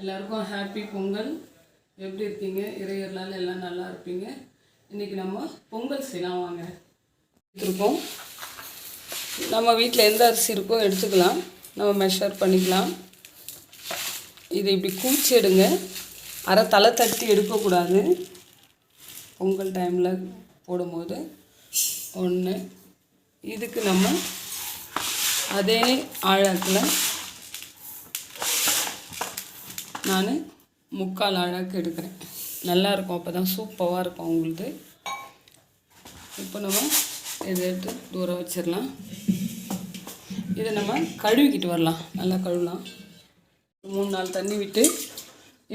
எல்லாருக்கும் ஹாப்பி பொங்கல். எப்படி இருக்கீங்க? இறையர்களால் எல்லாம் நல்லா இருப்பீங்க. இன்றைக்கி நம்ம பொங்கல் செய்யலாம் வாங்க. இருக்கோம் நம்ம வீட்டில் எந்த அரிசி இருக்கோ எடுத்துக்கலாம். நம்ம மெஷர் பண்ணிக்கலாம். இதை இப்படி கூச்சி எடுங்க. அரை தலை தட்டி எடுக்கக்கூடாது. பொங்கல் டைமில் போடும்போது. ஒன்று இதுக்கு நம்ம அதே ஆழத்தில் நான் முக்கால் அழகு எடுக்கிறேன். நல்லா இருக்கும். அப்போ தான் சூப்பராக இருக்கும் உங்களுக்கு இப்போ நம்ம இதை எடுத்து தூரம் வச்சிடலாம். இதை நம்ம கழுவிக்கிட்டு வரலாம். நல்லா கழுவலாம் மூணு நாள் தண்ணி விட்டு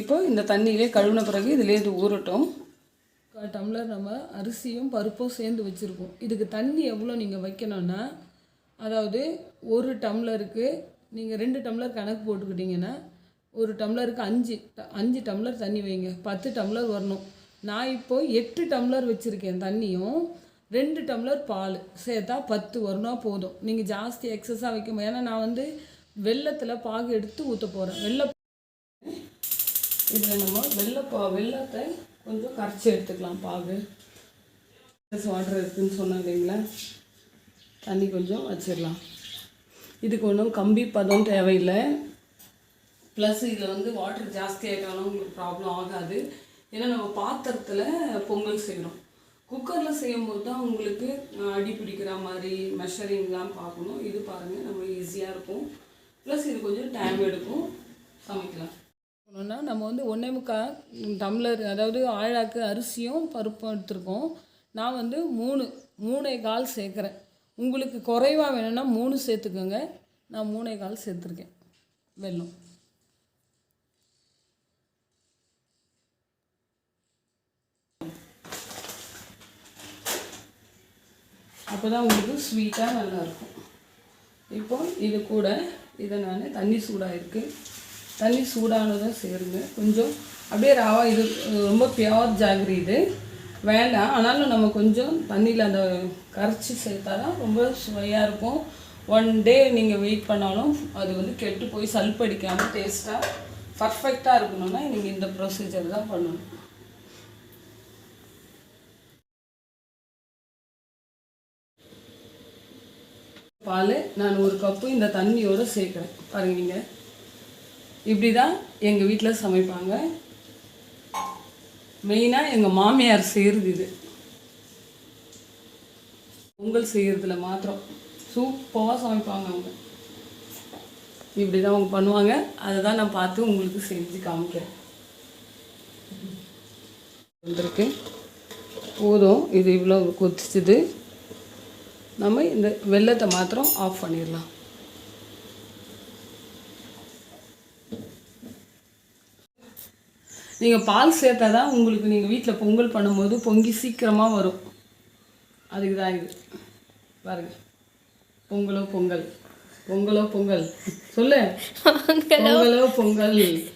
இப்போ இந்த தண்ணியிலே கழுவின பிறகு இதிலே இது ஊறட்டும். கால் டம்ளர் நம்ம அரிசியும் பருப்பும் சேர்ந்து வச்சுருக்கோம். இதுக்கு தண்ணி எவ்வளோ நீங்கள் வைக்கணும்னா அதாவது ஒரு டம்ளருக்கு நீங்கள் ரெண்டு டம்ளர் கணக்கு போட்டுக்கிட்டிங்கன்னா ஒரு டம்ளருக்கு அஞ்சு ட- அஞ்சு டம்ளர் தண்ணி வைங்க. பத்து டம்ளர் வரணும். நான் இப்போ எட்டு டம்ளர் வச்சுருக்கேன் தண்ணியும் ரெண்டு டம்ளர் பால். சேர்த்தா பத்து வரணும் போதும். நீங்கள் ஜாஸ்தி எக்ஸஸாக வைக்க ஏன்னா நான் வந்து வெள்ளத்தில் பாகு எடுத்து ஊற்ற போகிறேன் வெள்ளை இதில் நம்ம வெள்ளப்பா வெள்ளத்தை கொஞ்சம் கரைச்சி எடுத்துக்கலாம் பாகு. வாட்டர் இருக்குதுன்னு சொன்னேன் இல்லைங்களா? தண்ணி கொஞ்சம் வச்சிடலாம். இதுக்கு ஒன்றும் கம்பி பதம் தேவையில்லை. ப்ளஸ் இதில் வந்து வாட்டர் ஜாஸ்தி ஆகிட்டாலும் உங்களுக்கு ப்ராப்ளம் ஆகாது. ஏன்னா நம்ம பாத்திரத்தில் பொங்கல் செய்கிறோம் குக்கரில் செய்யும்போது தான் உங்களுக்கு அடி பிடிக்கிற மாதிரி மெஷரிங்லாம் பார்க்கணும். இது பாருங்கள் நம்ம ஈஸியாக இருக்கும். ப்ளஸ் இது கொஞ்சம் டைம் எடுக்கும். சமைக்கலாம். ஒன்றுன்னா நம்ம வந்து ஒன்றே முக்கால் டம்ளர் அதாவது ஆழாக்கு அரிசியும் பருப்பும் எடுத்திருக்கோம். நான் வந்து மூணு மூணே கால் சேர்க்குறேன். உங்களுக்கு குறைவாக வேணும்னா மூணு சேர்த்துக்கோங்க. நான் மூணே கால் சேர்த்துருக்கேன். வெல்லம். அப்போ தான் உங்களுக்கு ஸ்வீட்டாக நல்லாயிருக்கும். இப்போ இது கூட இதை நான் தண்ணி சூடாக இருக்குது தண்ணி சூடானதும் சேருங்க. கொஞ்சம் அப்படியே ராவா இது ரொம்ப பியோர் ஜாகரி இது. வேண்டாம். ஆனாலும் நம்ம கொஞ்சம் தண்ணியில் அந்த கரைச்சி சேர்த்தா தான் ரொம்ப சுவையாக இருக்கும். ஒன் டே நீங்கள் வெயிட் பண்ணாலும் அது வந்து கெட்டு போய் சல்படிக்காமல் டேஸ்ட்டாக பர்ஃபெக்டாக இருக்கணும்னா நீங்கள் இந்த ப்ரொசீஜர் தான் பண்ணணும். பால் நான் ஒரு கப்பு இந்த தண்ணியோடு சேர்க்குறேன். பாருங்க நீங்கள் இப்படி தான் எங்கள் வீட்டில் சமைப்பாங்க மெயினாக எங்கள் மாமியார் செய்கிறது இது. பொங்கல் செய்கிறதுல மாத்திரம். சூப்பராக சமைப்பாங்க அவங்க. இப்படி தான் அவங்க பண்ணுவாங்க. அதை தான் நான் பார்த்து உங்களுக்கு செஞ்சு காமிக்கிறேன். வந்திருக்கு. போதும். இது இவ்வளோ கொதிச்சுது. நம்ம இந்த வெள்ளத்தை மாத்திரம் ஆஃப் பண்ணிடலாம். நீங்கள் பால் சேர்த்தா தான் உங்களுக்கு நீங்கள் வீட்டில் பொங்கல் பண்ணும்போது பொங்கி சீக்கிரமாக வரும். அதுக்கு தான் இது. பாருங்க. பொங்கலோ பொங்கல். பொங்கலோ பொங்கல். சொல்லு. பொங்கலோ பொங்கல்.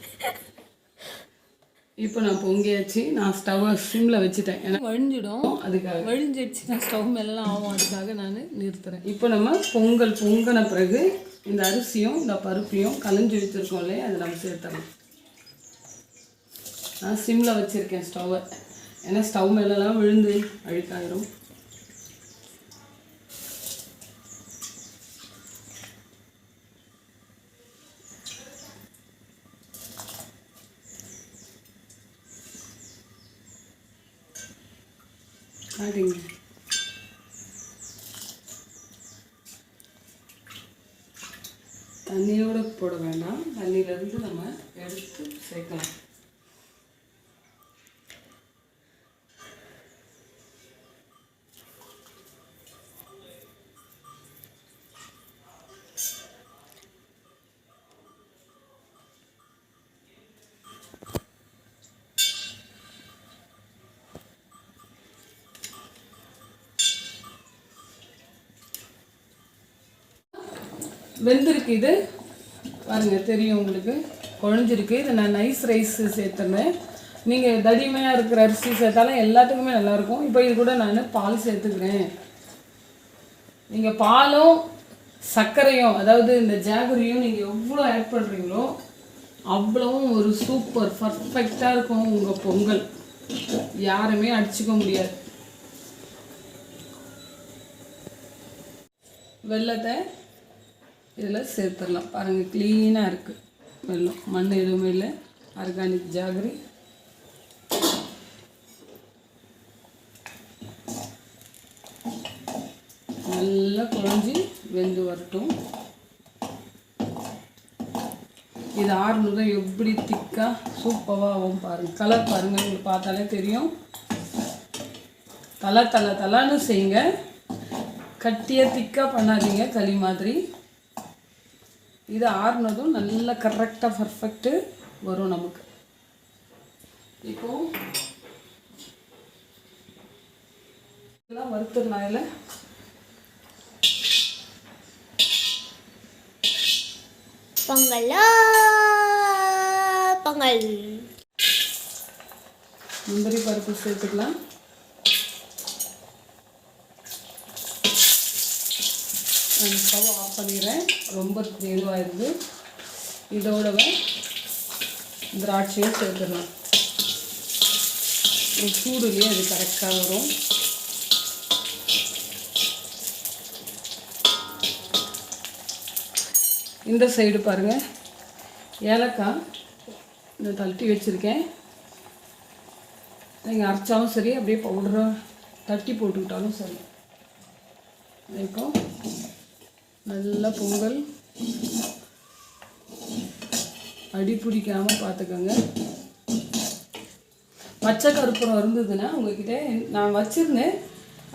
இப்போ நான் பொங்கியாச்சு. நான் ஸ்டவ்வை சிம்மில் வச்சுட்டேன். ஏன்னா வழிஞ்சிடும். அதுக்காக. வழிஞ்சிடுச்சு. நான் ஸ்டவ் மேலாம் ஆகும். அதுக்காக நான் நிறுத்துறேன். இப்போ நம்ம பொங்கல் பொங்கின பிறகு இந்த அரிசியும் இந்த பருப்பையும் கலைஞ்சி வச்சுருக்கோம் இல்லையா? அதை நம்ம சேர்த்துறோம் நான் சிம்மில் வச்சுருக்கேன் ஸ்டவ்வை ஏன்னா ஸ்டவ் மேலெல்லாம் விழுந்து அழுக்காயிரும். சரிங்க தண்ணியோட போட வேண்டாம் தண்ணியிலேருந்து நம்ம எடுத்து சேர்க்கலாம். வெந்திருக்கு இது. பாருங்கள் தெரியும் உங்களுக்கு. குழஞ்சிருக்கு. இதை நான் நைஸ் ரைஸ் சேர்த்துனேன் நீங்கள் தடிமையாக இருக்கிற அரிசி சேர்த்தாலும் எல்லாத்துக்குமே நல்லாயிருக்கும். இப்போ இது கூட நான் பால் சேர்த்துக்கிறேன். நீங்கள் பாலும் சர்க்கரையும் அதாவது இந்த ஜாகரியும் நீங்கள் எவ்வளோ ஆட் பண்ணுறீங்களோ அவ்வளவும் ஒரு சூப்பர் பர்ஃபெக்டாக இருக்கும் உங்கள் பொங்கல். யாருமே அடிச்சுக்க முடியாது. வெள்ளத்தை இதில் சேர்த்துடலாம். பாருங்கள் க்ளீனாக இருக்குது வெள்ளம். மண் எதுவுமே இல்லை. Organic jaggery. நல்லா குழஞ்சி வெந்து வரட்டும். இது ஆறுனதும் எப்படி திக்காக சூப்பராக ஆகும் பாருங்கள் கலர் பாருங்கள் உங்களுக்கு பார்த்தாலே தெரியும். தலை தலை தலைன்னு செய்யுங்க. கட்டியாக திக்காக பண்ணாதீங்க களி மாதிரி. இது ஆறுனதும் நல்லா கரெக்டாக பர்ஃபெக்ட்டு வரும் நமக்கு. இப்போ எல்லாம் வறுத்துடலாம் இதில் பொங்கலோ? பொங்கல். முந்திரி பருப்பு சேர்த்துக்கலாம். நான் ஸ்டவ் ஆஃப் பண்ணிடுறேன். ரொம்ப இதுவாகிடுது இதோடவே திராட்சையும் சேர்த்துடலாம். சூடுலேயே அது கரெக்டாக வரும். இந்த சைடு பாருங்கள் ஏலக்காய் இந்த தட்டி வச்சுருக்கேன். நீங்கள் அரைச்சாலும் சரி அப்படியே பவுடராக தட்டி போட்டுக்கிட்டாலும் சரி. இப்போ நல்லா பொங்கல். அடி பிடிக்காமல் பார்த்துக்கோங்க பச்சை கருப்பூரம் இருந்ததுன்னா உங்ககிட்ட நான் வச்சுருந்தேன்.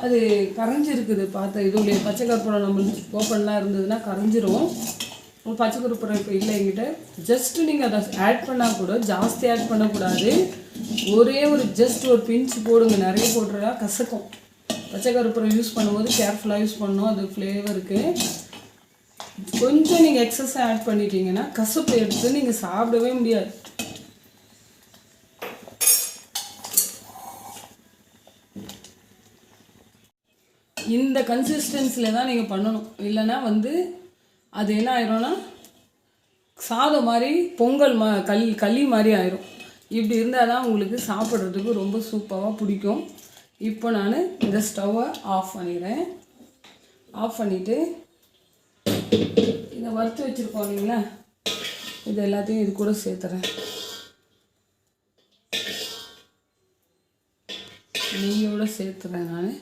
அது கரைஞ்சிருக்குது பார்த்த. இதுலேயே பச்சை கருப்புரம் நம்ம ஓப்பன்லாம் இருந்ததுன்னா கரைஞ்சிரும். பச்சை கருப்புரம் இப்போ இல்லை எங்கிட்ட ஜஸ்ட்டு நீங்கள் அதை ஆட் பண்ணால் கூட ஜாஸ்தி ஆட் பண்ணக்கூடாது. ஒரே ஒரு ஜஸ்ட் ஒரு பிஞ்சு போடுங்க. நிறைய போடுறதா கசக்கும். பச்சை கருப்புரம் யூஸ் பண்ணும்போது கேர்ஃபுல்லாக யூஸ் பண்ணணும். அது ஃப்ளேவருக்கு கொஞ்சம் நீங்கள் எக்ஸஸ் ஆட் பண்ணிட்டீங்கன்னா கசப்பு எடுத்து நீங்கள் சாப்பிடவே முடியாது. இந்த கன்சிஸ்டன்சியில் தான் நீங்கள் பண்ணணும். இல்லைன்னா வந்து அது என்ன ஆயிரும்னா சாதம் மாதிரி பொங்கல் மா களி களி மாதிரி ஆயிரும். இப்படி இருந்தால் தான் உங்களுக்கு சாப்பிட்றதுக்கு ரொம்ப சூப்பராக பிடிக்கும். இப்போ நான் இந்த ஸ்டவ்வை ஆஃப் பண்ணிடுறேன். ஆஃப் பண்ணிவிட்டு இதை வறுத்து வச்சுருக்கோம் இல்லைங்களா? இது எல்லாத்தையும் இது கூட சேர்த்துறேன். நெய்யோடு சேர்த்துறேன் நான்.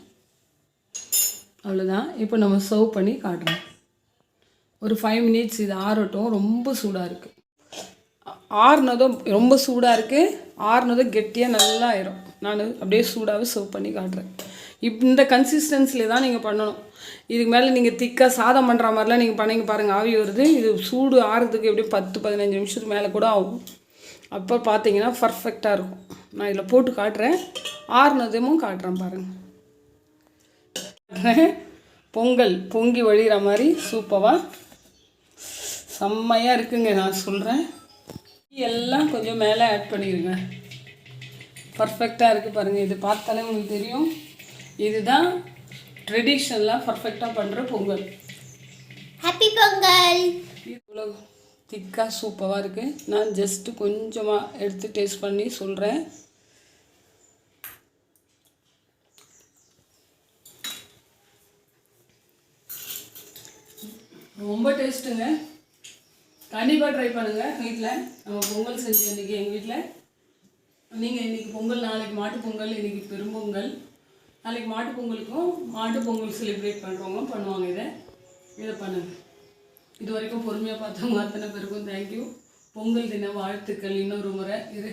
அவ்வளோதான் இப்போ நம்ம சர்வ் பண்ணி காட்டுறோம். ஒரு ஃபைவ் மினிட்ஸ் இது ஆறட்டும். ரொம்ப சூடாக இருக்குது ஆறுனதும் ரொம்ப சூடாக இருக்குது ஆறுனதும் கெட்டியாக நல்லா ஆயிரும். நான் அப்படியே சூடாகவே சர்வ் பண்ணி காட்டுறேன். இப் இந்த கன்சிஸ்டன்சியில் தான் நீங்கள் பண்ணணும். இதுக்கு மேலே நீங்கள் திக்காக சாதம் பண்ணுற மாதிரிலாம் நீங்கள் பண்ணிங்க பாருங்கள் ஆவி வருது. இது சூடு ஆறுறதுக்கு எப்படியும் பத்து பதினஞ்சு நிமிஷத்துக்கு மேலே கூட ஆகும். அப்போ பார்த்தீங்கன்னா பர்ஃபெக்டாக இருக்கும். நான் இதில் போட்டு காட்டுறேன். ஆறுனதுமும் காட்டுறேன் பாருங்கள் பொங்கல் பொங்கி வழிகிற மாதிரி சூப்பராக செம்மையாக இருக்குங்க நான் சொல்கிறேன் எல்லாம் கொஞ்சம் மேலே ஆட் பண்ணிடுங்க பர்ஃபெக்டாக இருக்குது பாருங்கள் இது பார்த்தாலே உங்களுக்கு தெரியும். இதுதான் ட்ரெடிஷ்னலாக பர்ஃபெக்டாக பண்ணுற பொங்கல். ஹாப்பி பொங்கல்! இவ்வளோ திக்காக சூப்பராக இருக்குது நான் ஜஸ்ட்டு கொஞ்சமாக எடுத்து டேஸ்ட் பண்ணி சொல்கிறேன் ரொம்ப டேஸ்ட்டுங்க கண்டிப்பாக ட்ரை பண்ணுங்கள் வீட்டில் நம்ம பொங்கல் செஞ்சு இன்றைக்கி எங்கள் வீட்டில் நீங்கள் இன்றைக்கி பொங்கல் நாளைக்கு மாட்டு பொங்கல் இன்றைக்கி பெரும்பொங்கல். நாளைக்கு மாட்டு பொங்கலுக்கும் மாட்டு பொங்கல் செலிப்ரேட் பண்ணுறவங்க பண்ணுவாங்க இதை. இதை பண்ணுங்கள் இது வரைக்கும் பொறுமையாக பார்த்தவங்க அத்தனை பேருக்கும் தேங்க்யூ பொங்கல் தின வாழ்த்துக்கள் இன்னொரு முறை. இது